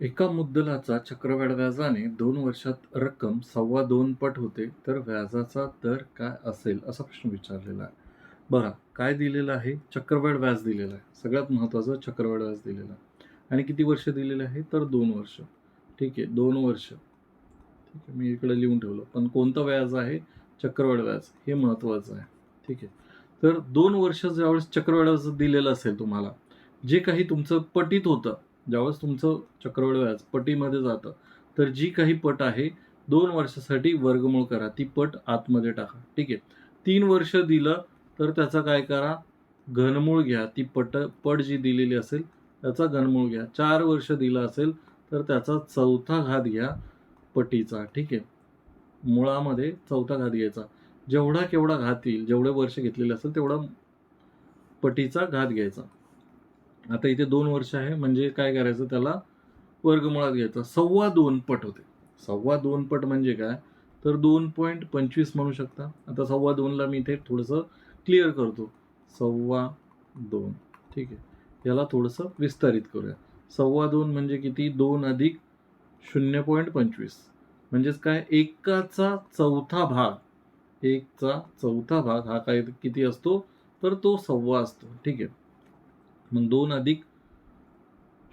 एका मुद्दलाचा चक्रवाढ व्याजाने दोन वर्षात रक्कम सव्वा दोन पट होते तर व्याजाचा दर काय असेल असा प्रश्न विचारलेला आहे. बघा काय दिलेलं आहे? चक्रवाढ व्याज दिलेलं आहे. सगळ्यात महत्त्वाचं चक्रवाढ व्याज दिलेलं आहे. आणि किती वर्ष दिलेलं आहे? तर दोन वर्ष. ठीक आहे दोन वर्ष. ठीक आहे मी इकडे लिहून ठेवलं. पण कोणतं व्याज आहे? चक्रवाढ व्याज. हे महत्त्वाचं आहे. ठीक आहे. तर दोन वर्ष ज्यावेळेस चक्रवाढ व्याज दिलेलं असेल तुम्हाला जे काही तुमचं पटीत होतं ज्यावेळेस तुमचं चक्रवाढ व्याज पटीमध्ये जातं तर जी काही पट आहे दोन वर्षासाठी वर्गमूळ करा. ती पट आतमध्ये टाका. ठीक आहे? तीन वर्ष दिलं तर त्याचा काय करा? घनमूळ घ्या. ती पट पट जी दिलेली असेल त्याचा घनमूळ घ्या. चार वर्ष दिलं असेल तर त्याचा चौथा घात घ्या पटीचा. ठीक आहे? मुळामध्ये चौथा घात घ्यायचा. जेवढा केवढा घात येईल जेवढे वर्ष घेतलेले असेल तेवढा पटीचा घात घ्यायचा. आता इथे दोन वर्ष आहे म्हणजे काय करायचं त्याला वर्गमुळात घ्यायचा. सव्वा दोन पट होते. सव्वा दोन पट म्हणजे काय? तर दोन पॉईंट पंचवीस म्हणू शकता. आता सव्वा दोनला मी इथे थोडंसं क्लिअर करतो. सव्वा दोन. ठीक आहे. याला थोडंसं विस्तारित करूया. सव्वा दोन म्हणजे किती? दोन अधिक शून्य पॉईंट पंचवीस. म्हणजेच काय? एकाचा चौथा भाग. एकचा चौथा भाग हा काय किती असतो? तर तो सव्वा असतो. ठीक आहे. मग दोन अधिक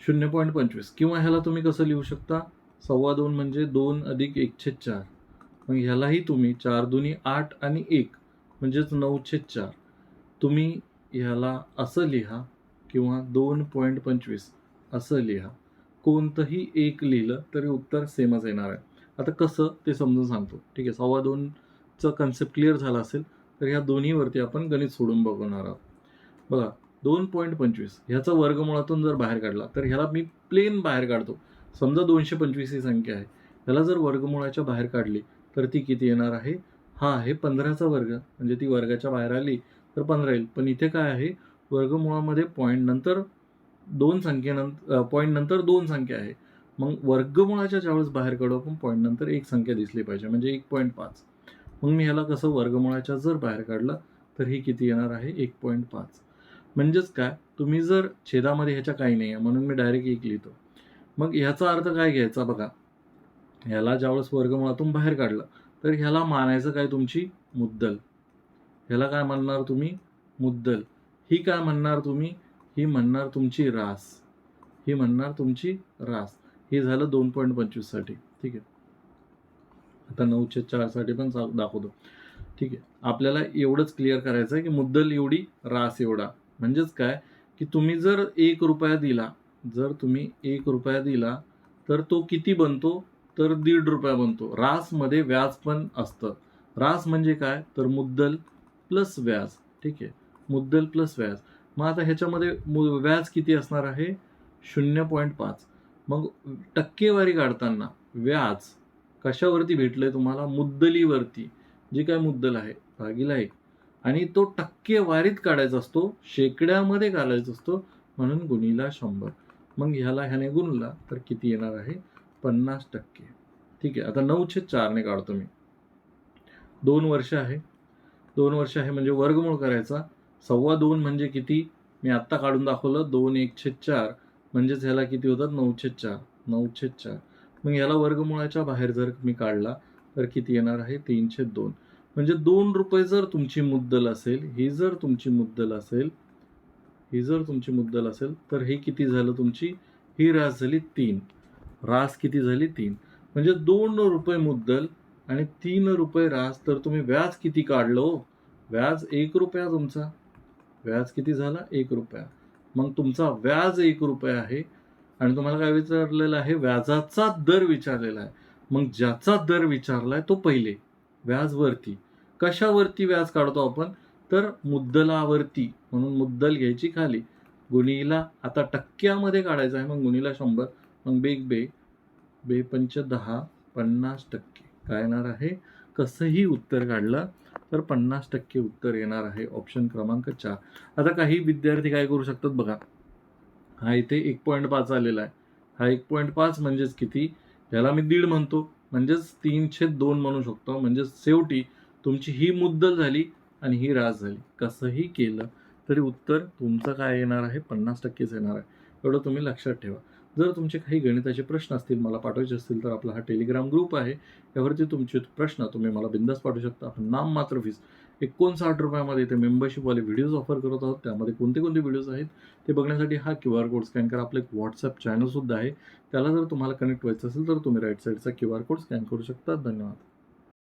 शून्य पॉईंट पंचवीस. किंवा ह्याला तुम्ही कसं लिहू शकता? सव्वा दोन म्हणजे दोन अधिक एकशे चार. मग ह्यालाही तुम्ही चार दोन्ही आठ आणि एक म्हणजेच नऊशे चार. तुम्ही ह्याला असं लिहा किंवा दोन पॉईंट पंचवीस असं लिहा. कोणतंही एक लिहिलं तरी उत्तर सेमच येणार आहे. आता कसं ते समजून सांगतो. ठीक आहे सव्वा दोनचं कन्सेप्ट क्लिअर झाला असेल तर ह्या दोन्हीवरती आपण गणित सोडून बघणार आहोत. बघा दोन पॉईंट पंचवीस. ह्याचा वर्गमुळातून जर बाहेर काढला तर ह्याला मी प्लेन बाहेर काढतो. समजा दोनशे पंचवीस ही संख्या आहे. ह्याला जर वर्गमुळाच्या बाहेर काढली तर ती किती येणार आहे? हा आहे पंधराचा वर्ग. म्हणजे ती वर्गाच्या बाहेर आली तर पंधरा येईल. पण इथे काय आहे? वर्गमुळामध्ये पॉईंट नंतर दोन संख्येनंतर पॉईंट नंतर दोन संख्या आहे. मग वर्गमुळाच्या ज्यावेळेस बाहेर काढू आपण पॉईंट नंतर एक संख्या दिसली पाहिजे. म्हणजे एक पॉईंट पाच. मग मी ह्याला कसं वर्गमुळाच्या जर बाहेर काढलं तर ही किती येणार आहे? एक पॉईंट पाच. म्हणजेच काय? तुम्ही जर छेदामध्ये ह्याच्या काही नाही आहे म्हणून मी डायरेक्ट एक लिहितो. मग ह्याचा अर्थ काय घ्यायचा बघा? ह्याला ज्यावेळेस वर्गमुळातून बाहेर काढलं तर ह्याला मानायचं काय तुमची? मुद्दल. ह्याला काय म्हणणार तुम्ही? मुद्दल. ही काय म्हणणार तुम्ही? ही म्हणणार तुमची रास. ही म्हणणार तुमची रास. हे झालं दोन पॉईंट पंचवीससाठी. ठीक आहे? आता नऊशे चारसाठी पण दाखवतो. ठीक आहे? आपल्याला एवढंच क्लिअर करायचं आहे की मुद्दल एवढी रास एवढा. म्हणजेच काय? की तुम्ही जर एक रुपया दिला जर तुम्ही एक रुपया दिला तर तो किती बनतो? तर दीड रुपया बनतो. रासमध्ये व्याज पण असतं. रास म्हणजे काय? तर मुद्दल प्लस व्याज. ठीक आहे? मुद्दल प्लस व्याज. मग आता ह्याच्यामध्ये मु- व्याज किती असणार आहे? शून्य पॉईंट पाच. मग टक्केवारी काढताना व्याज कशावरती भेटलं आहे तुम्हाला? मुद्दलीवरती. जे काय मुद्दल आहे भागीला एक. आणि तो टक्केवारीत काढायचा असतो शेकड्यामध्ये घालायचा असतो म्हणून गुणीला शंभर. मग ह्याला ह्याने गुणला तर किती येणार आहे? पन्नास टक्के. ठीक आहे आता नऊशे चारने काढतो मी. दोन वर्ष आहे. दोन वर्ष आहे म्हणजे वर्गमूळ करायचा. सव्वा दोन म्हणजे किती? मी आत्ता काढून दाखवलं दोन एकशे चार. म्हणजेच ह्याला किती होतात? नऊशे चार. नऊशे चार. मग ह्याला वर्गमुळाच्या बाहेर जर मी काढला तर किती येणार आहे? तीनशे दोन. म्हणजे दोन रुपये जर तुमची मुद्दल असेल ही जर तुमची मुद्दल असेल ही जर तुमची मुद्दल असेल तर हे किती झालं तुमची? ही रास झाली तीन. रास किती झाली तीन? म्हणजे दोन रुपये मुद्दल आणि तीन रुपये रास तर तुम्ही व्याज किती काढलो हो? व्याज एक रुपया तुमचा. व्याज किती झाला? एक रुपया. मग तुमचा व्याज एक रुपया आहे आणि तुम्हाला काय विचारलेलं आहे? व्याजाचा दर विचारलेला आहे. मग ज्याचा दर विचारला आहे तो पहिले. व्याजवरती कशावरती व्याज काढतो आपण? तर मुद्दलावरती. म्हणून मुद्दल घ्यायची खाली. गुणीला आता टक्क्यामध्ये काढायचं आहे मग गुणीला शंभर. मग बेग बे बे पंच दहा पन्नास टक्के. काय येणार आहे? कसंही उत्तर काढलं तर पन्नास टक्के उत्तर येणार आहे. ऑप्शन क्रमांक चार. आता काही विद्यार्थी काय करू शकतात बघा. हा इथे एक पॉईंट पाच आलेला आहे. हा एक पॉईंट पाच म्हणजेच किती? ह्याला मी दीड म्हणतो. म्हणजेच तीनशे दोन म्हणू शकतो. म्हणजेच शेवटी तुमची ही मुद्दल झाली आणि ही रास झाली. कसंही केलं तरी उत्तर तुमचं काय येणार आहे? पन्नास टक्केच येणार आहे. एवढं तुम्ही लक्षात ठेवा. जर तुमचे काही गणिताचे प्रश्न असतील मला पाठवायचे असतील तर आपला हा टेलिग्राम ग्रुप आहे. यावरती तुमचे प्रश्न तुम्ही मला बिंदास पाठवू शकता. आपण नाम मात्र फीस एकोणसाठ रुपयामध्ये इथे मेंबरशिपवाले व्हिडिओज ऑफर करत आहोत. त्यामध्ये कोणते कोणते व्हिडिओज आहेत? ते बघण्यासाठी हा क्यू आर कोड स्कॅन करा. आपलं एक व्हॉट्सअप चॅनलसुद्धा आहे. त्याला जर तुम्हाला कनेक्ट व्हायचं असेल तर तुम्ही राईट साईडचा क्यू आर कोड स्कॅन करू शकता. धन्यवाद.